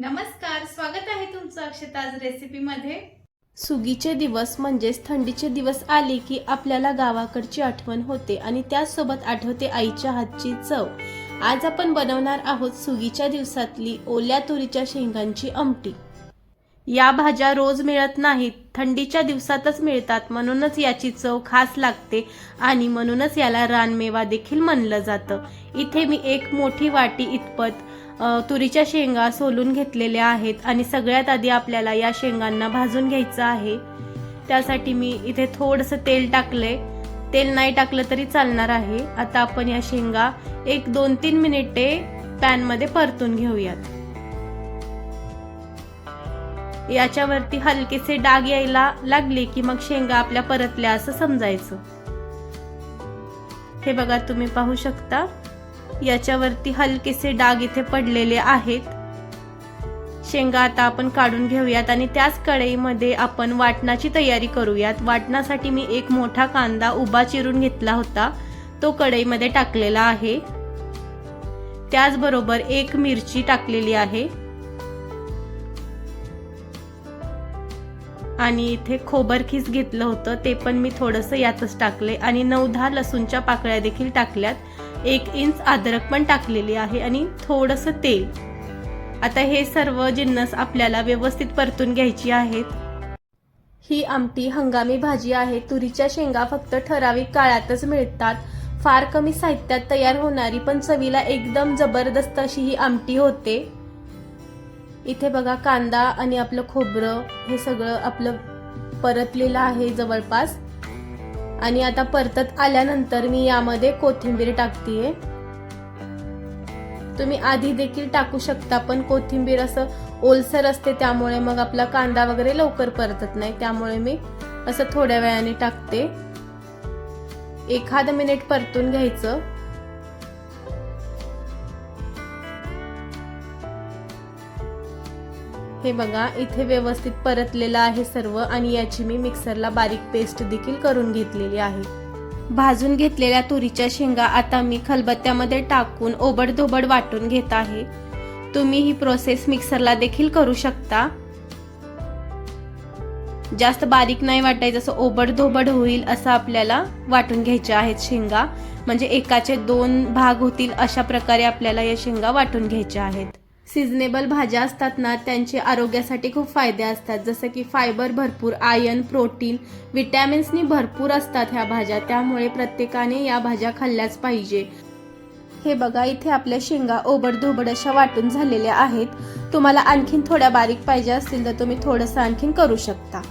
नमस्कार स्वागत आहे तुमचं अक्षताज रेसिपीमध्ये सुगीचे दिवस म्हणजेच थंडीचे दिवस आले की आपल्याला गावाकडची आठवण होते आणि त्याचसोबत आठवते आईच्या हातची चव. आज आपण बनवणार आहोत सुगीच्या दिवसातली ओल्या तुरीच्या शेंगांची आमटी. या भाज्या रोज मिळत नाहीत थंडीच्या दिवसातच मिळतात म्हणूनच याची चव खास लागते आणि म्हणूनच याला रानमेवा देखील म्हणलं जातं. इथे मी एक मोठी वाटी इतपत तुरीच्या शेंगा सोलून घेतलेल्या आहेत आणि सगळ्यात आधी आपल्याला या शेंगांना भाजून घ्यायचं आहे. त्यासाठी मी इथे थोडंसं तेल टाकलंय. तेल नाही टाकलं तरी चालणार आहे. आता आपण या शेंगा एक दोन तीन मिनिटे पॅनमध्ये परतून घेऊयात. याच्यावरती हलकेसे डाग यायला लागले की मग शेंगा आपल्या परतल्या असं समजायचं. हे बघा तुम्ही पाहू शकता. याच्यावरती हलकेसे डाग इथे पडलेले आहेत. शेंगा आता आपण काढून घेऊयात आणि त्याच कढईमध्ये आपण वाटणाची तयारी करूयात. वाटणासाठी मी एक मोठा कांदा उभा चिरून घेतला होता. तो कढईमध्ये टाकलेला आहे. त्याचबरोबर एक मिरची टाकलेली आहे. आणि इथे खोबरखीस घेतलं होतं. ते पण मी थोडंसं यातच टाकले. आणि नऊ दहा लसूणच्या पाकळ्या देखील टाकल्यात. एक इंच अद्रक पण टाकलेली आहे आणि थोडंसं तेल. आता हे सर्व जिन्नस आपल्याला व्यवस्थित परतून घ्यायची आहेत. ही आमटी हंगामी भाजी आहे. तुरीच्या शेंगा फक्त ठराविक काळातच मिळतात. फार कमी साहित्यात तयार होणारी पण चवीला एकदम जबरदस्त अशी ही आमटी होते. इथे बघा कांदा आणि आपलं खोबरं हे सगळं आपलं परतलेलं आहे जवळपास. आणि आता परतत आल्यानंतर मी यामध्ये कोथिंबीर टाकतीये. तुम्ही आधी देखील टाकू शकता पण कोथिंबीर असं ओलसर असते त्यामुळे मग आपला कांदा वगैरे लवकर परतत नाही. त्यामुळे मी असं थोड्या वेळाने टाकते. एखाद मिनिट परतून घ्यायचं. हे बघा इथे व्यवस्थित परतलेलं आहे सर्व आणि याची मी मिक्सरला बारीक पेस्ट देखील करून घेतलेली आहे. भाजून घेतलेल्या तुरीच्या शेंगा आता मी खलबत्त्यामध्ये टाकून ओबडधोबड वाटून घेत आहे. तुम्ही ही प्रोसेस मिक्सरला देखील करू शकता. जास्त बारीक नाही वाटायचं असं ओबडधोबड होईल असं आपल्याला वाटून घ्यायच्या आहेत शेंगा. म्हणजे एकाचे दोन भाग होतील अशा प्रकारे आपल्याला या शेंगा वाटून घ्यायच्या आहेत. सिजनेबल भाज्या असतात ना त्यांचे आरोग्यासाठी खूप फायदे असतात. जसं की फायबर भरपूर आयर्न प्रोटीन विटॅमिन्सनी भरपूर असतात ह्या भाज्या. त्यामुळे प्रत्येकाने या भाज्या खाल्ल्याच पाहिजे. हे बघा इथे आपल्या शेंगा ओबडधोबड अशा वाटून झालेल्या आहेत. तुम्हाला आणखीन थोड्या बारीक पाहिजे असतील तर तुम्ही थोडंसं आणखीन करू शकता.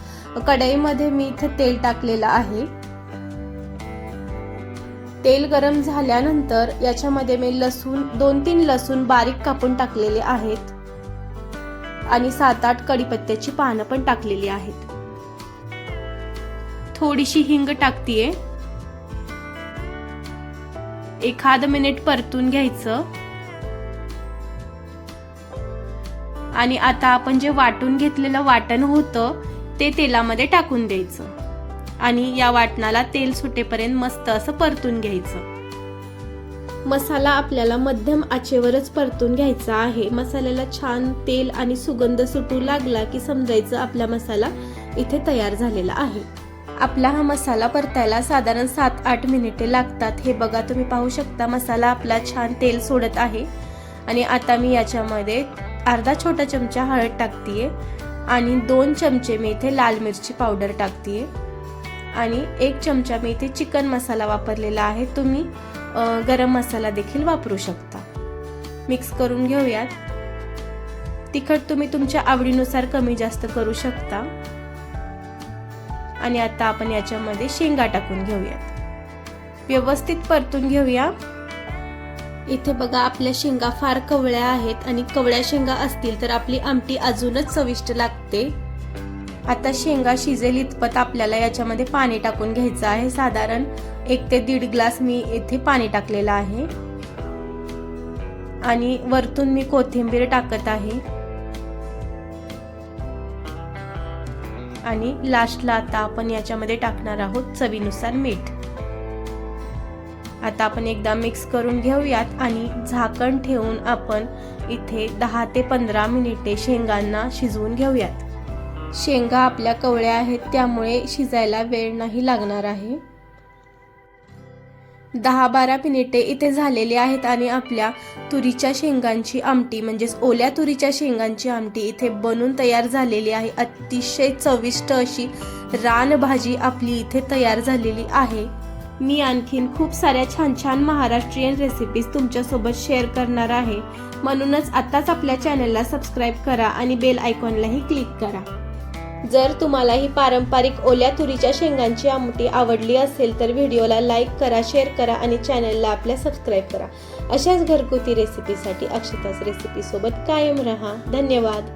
कढईमध्ये मी इथे तेल टाकलेलं आहे. तेल गरम झाल्यानंतर याच्यामध्ये मी लसूण दोन तीन लसूण बारीक कापून टाकलेले आहेत. आणि सात आठ कडीपत्त्याची पानं पण टाकलेली आहेत. थोडीशी हिंग टाकतीये. एखाद मिनिट परतून घ्यायचं. आणि आता आपण जे वाटून घेतलेलं वाटण होतं ते तेलामध्ये टाकून द्यायचं. आणि या वाटणाला तेल सुटेपर्यंत मस्त असं परतून घ्यायचं. मसाला आपल्याला मध्यम आचेवरच परतून घ्यायचा आहे. मसाल्याला छान तेल आणि सुगंध सुटू लागला की समजायचं आपला मसाला इथे तयार झालेला आहे. आपला हा मसाला परतायला साधारण सात आठ मिनिटे लागतात. हे बघा तुम्ही पाहू शकता मसाला आपला छान तेल सोडत आहे. आणि आता मी याच्यामध्ये अर्धा छोटा चमचा हळद टाकतीये आणि दोन चमचे मी इथे लाल मिरची पावडर टाकतीये. आणि एक चमचा मी इथे चिकन मसाला वापरलेला आहे. तुम्ही गरम मसाला देखील वापरू शकता. मिक्स करून घेऊयात. तिखट तुम्ही तुमच्या आवडीनुसार कमी जास्त करू शकता. आणि आता आपण याच्यामध्ये शेंगा टाकून घेऊयात. व्यवस्थित परतून घेऊया. इथे बघा आपल्या शेंगा फार कवळ्या आहेत आणि कवळ्या शेंगा असतील तर आपली आमटी अजूनच चविष्ट लागते. आता शेंगा शिजेल इतपत आपल्याला याच्यामध्ये पाणी टाकून घ्यायचं आहे. साधारण एक ते दीड ग्लास मी इथे पाणी टाकलेलं आहे. आणि वरतून मी कोथिंबीर टाकत आहे. आणि लास्टला आता आपण याच्यामध्ये टाकणार आहोत चवीनुसार मीठ. आता आपण एकदा मिक्स करून घेऊयात आणि झाकण ठेवून आपण इथे दहा ते पंधरा मिनिटे शेंगांना शिजवून घेऊयात. शेंगा आपल्या कवळ्या आहेत त्यामुळे शिजायला वेळ नाही लागणार आहे. दहा बारा मिनिटे इथे झालेली आहेत आणि आपल्या तुरीच्या शेंगांची आमटी म्हणजेच ओल्या तुरीच्या शेंगांची आमटी इथे बनून तयार झालेली आहे. अतिशय चविष्ट अशी रान भाजी आपली इथे तयार झालेली आहे. मी आणखीन खूप साऱ्या छान छान महाराष्ट्रीयन रेसिपीज तुमच्यासोबत शेअर करणार आहे. म्हणूनच आत्ताच आपल्या चॅनलला सबस्क्राईब करा आणि बेल आयकॉनलाही क्लिक करा. जर तुम्हाला ही पारंपरिक ओल्या तुरीच्या शेंगांची आमटी आवडली असेल तर व्हिडिओला लाईक करा शेअर करा आणि चॅनलला आपल्या सबस्क्राईब करा. अशाच घरगुती रेसिपीसाठी अक्षताच रेसिपीसोबत कायम रहा. धन्यवाद.